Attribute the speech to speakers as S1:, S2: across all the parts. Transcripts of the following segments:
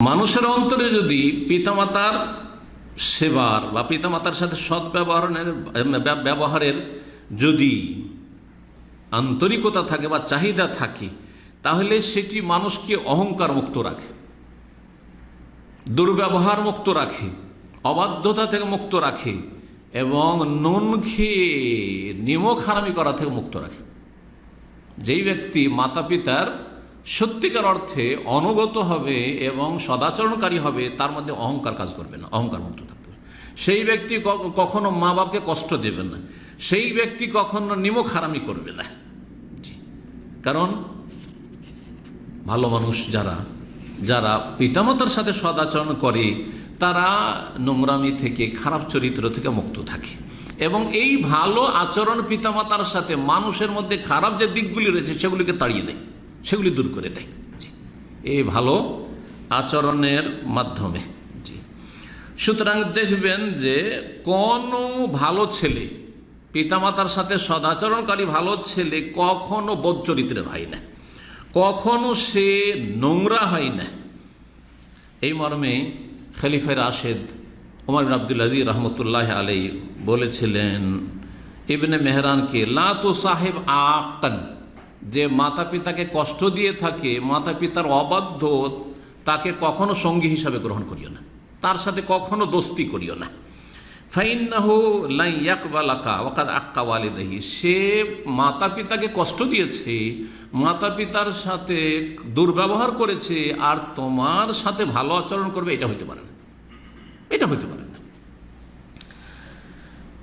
S1: মানুষের অন্তরে যদি পিতামাতার সেবার বা পিতামাতার সাথে সৎ ব্যবহারের ব্যবহারের যদি আন্তরিকতা থাকে বা চাহিদা থাকে, তাহলে সেটি মানুষকে অহংকার মুক্ত রাখে দুর্ব্যবহার মুক্ত রাখে, অবাধ্যতা থেকে মুক্ত রাখে এবং নুন খেয়ে নিমখ হারামি করা থেকে মুক্ত রাখে। যেই ব্যক্তি মাতা পিতার সত্যিকার অর্থে অনুগত হবে এবং সদাচরণকারী হবে, তার মধ্যে অহংকার কাজ করবে না, অহংকার মুক্ত থাকবে। সেই ব্যক্তি কখনো মা বাপকে কষ্ট দেবে না, সেই ব্যক্তি কখনো নিমক হারামি করবে না। কারণ ভালো মানুষ যারা যারা পিতামাতার সাথে সদাচরণ করে, তারা নোংরামি থেকে, খারাপ চরিত্র থেকে মুক্ত থাকে। এবং এই ভালো আচরণ পিতামাতার সাথে মানুষের মধ্যে খারাপ যে দিকগুলি রয়েছে, সেগুলিকে তাড়িয়ে দেয়। সেগুলি দূর করে দেয়। এই ভালো আচরণের মাধ্যমে। জি। সুতরাং দেখবেন যে কোনো ভালো ছেলে, পিতামাতার সাথে সদাচরণকারী ভালো ছেলে কখনো বোধ চরিত্রের হয় না। কখনো সে নোংরা হয় না। এই মর্মে খলিফা রাশেদ ওমর আব্দুল আজিজ রহমতুল্লাহ আলাই বলেছিলেন, ইবনে মেহরানকে, লা তো সাহেব আকান যে মাতা পিতাকে কষ্ট দিয়ে থাকে মাতা পিতার অবাধ্য, তাকে কখনো সঙ্গী হিসাবে গ্রহণ করিও না। তার সাথে কখনো দোস্তি করিও না। ফাইন্নাহু লাই ইয়াকবালাকা ওয়াকাদ আক্কা ওয়ালিদাহি। সে মাতা পিতাকে কষ্ট দিয়েছে মাতা পিতার সাথে দুর্ব্যবহার করেছে, আর তোমার সাথে ভালো আচরণ করবে, এটা হইতে পারে না। এটা হইতে পারে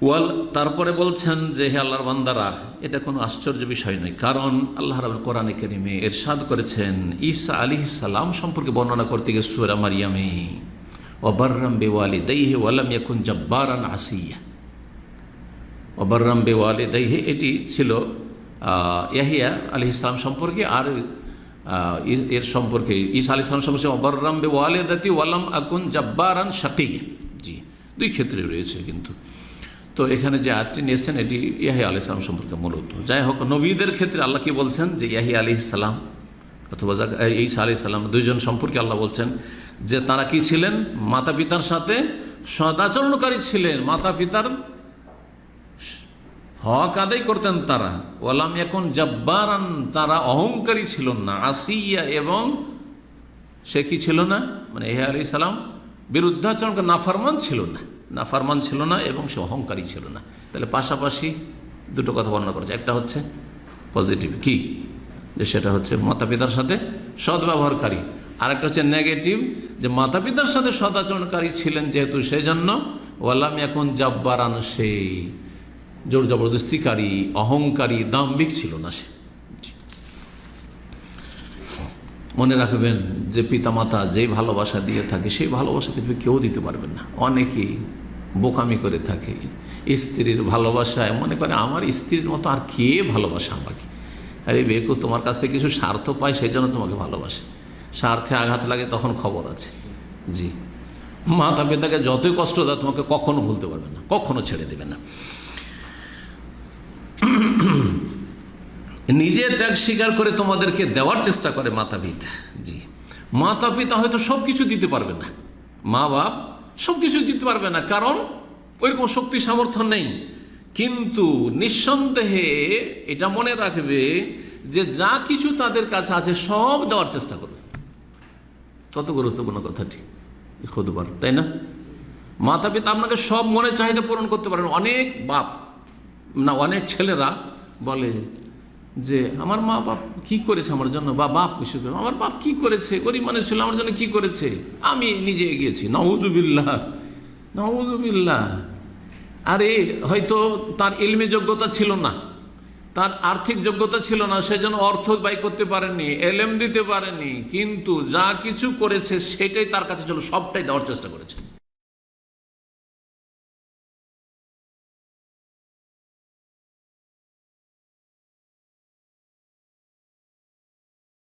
S1: ওয়াল, তারপরে বলছেন যে, হে আল্লাহর বান্দারা, এটা কোনো আশ্চর্য বিষয় নয়। কারণ আল্লাহ রাব কোরআনে কেরিমে এরশাদ করেছেন, ঈসা আলী সালাম সম্পর্কে বর্ণনা করতে গিয়ে সুরা মারিয়ামে ওবার্রাম বেওয়ালি দাইহে ওয়ালাম ইয়াকুন জব্বারান আসিয়া। ওবার্রাম বেওয়ালি দাইহে এটি ছিল ইয়াহিয়া আলী ইসলাম সম্পর্কে আর এর- এর সম্পর্কে, ঈসা আলী ইসলাম সম্পর্কে অবর্রাম বেওয়ালে দাতি ওয়ালাম আকুন জব্বারান শাকিয়া। জি, দুই ক্ষেত্রে রয়েছে কিন্তু। তো এখানে যে আয়াতটি নিয়েছেন, এটি ইয়াহি আলি ইসলাম সম্পর্কে মূলত যাই হোক নবীদের ক্ষেত্রে আল্লাহ কি বলছেন? যে ইয়াহি আলি ইসলাম অথবা ঈসা আলি ইসলাম দুইজন সম্পর্কে আল্লাহ বলছেন যে তারা কি ছিলেন? মাতা পিতার সাথে সদাচরণকারী ছিলেন। মাতা পিতার হক আদায় করতেন তারা। ওয়ালাম এখন জব্বারান, তারা অহংকারী ছিল না। আসিয়া এবং সে কি ছিল না? মানে এহে আলি সালাম বিরুদ্ধাচরণ নাফারমান ছিল না। নাফারমান ছিল না এবং সে অহংকারী ছিল না। তাহলে পাশাপাশি দুটো কথা বর্ণনা করেছে একটা হচ্ছে পজিটিভ কি? যে সেটা হচ্ছে মাতা পিতার সাথে সদ্ব্যবহারকারী। আর একটা হচ্ছে নেগেটিভ যে মাতা পিতার সাথে সদাচরণকারী ছিলেন যেহেতু সেই জন্য ওয়াল্লাম এখন জাব্বারান সেই। জোর জবরদস্তিকারী, অহংকারী, দাম্ভিক ছিল না সে মনে রাখবেন যে পিতামাতা যেই ভালোবাসা দিয়ে থাকে, সেই ভালোবাসা কিন্তু কেউ দিতে পারবেন না। অনেকেই বোকামি করে থাকে। স্ত্রীর ভালোবাসায় মনে করে, আমার স্ত্রীর মতো আর কে ভালোবাসা আমাকে? আরে বেকু, তোমার কাছ থেকে কিছু স্বার্থ পায়, সেই জন্য তোমাকে ভালোবাসে। স্বার্থে আঘাত লাগে তখন খবর আছে। জি। মাতা পিতাকে যতই কষ্ট দেয় তোমাকে কখনো ভুলতে পারবে না, কখনো ছেড়ে দেবে না। নিজে ত্যাগ স্বীকার করে তোমাদেরকে দেওয়ার চেষ্টা করে মাতা পিতা জি। মাতা পিতা হয়তো সব কিছু দিতে পারবে না। মা বাপ সব কিছু দিতে পারবে না, কারণ ওইরকম শক্তি সামর্থ্য নেই। কিন্তু নিঃসন্দেহে এটা মনে রাখবে যে যা কিছু তাদের কাছে আছে সব দেওয়ার চেষ্টা করবে। কত গুরুত্বপূর্ণ কথাটি খুদবার, তাই না? মাতা পিতা আপনাকে সব মনে চাহিদা পূরণ করতে পারেন। অনেক বাপ না, অনেক ছেলেরা বলে যে আমার মা বাপ কি করেছে আমার জন্য? বা বাপ কিছু করে আমার বাপ কি করেছে? গরিব মানুষ ছিল, আমার জন্য কি করেছে? আমি নিজে এগিয়েছি নওজুবিল্লাহ নওজুবিল্লাহ আরে, হয়তো তার ইলমি যোগ্যতা ছিল না। তার আর্থিক যোগ্যতা ছিল না সেজন্য অর্থ ব্যয় করতে পারেনি এলেম দিতে পারেনি, কিন্তু যা কিছু করেছে, সেটাই তার কাছে ছিল, সবটাই দেওয়ার চেষ্টা করেছে।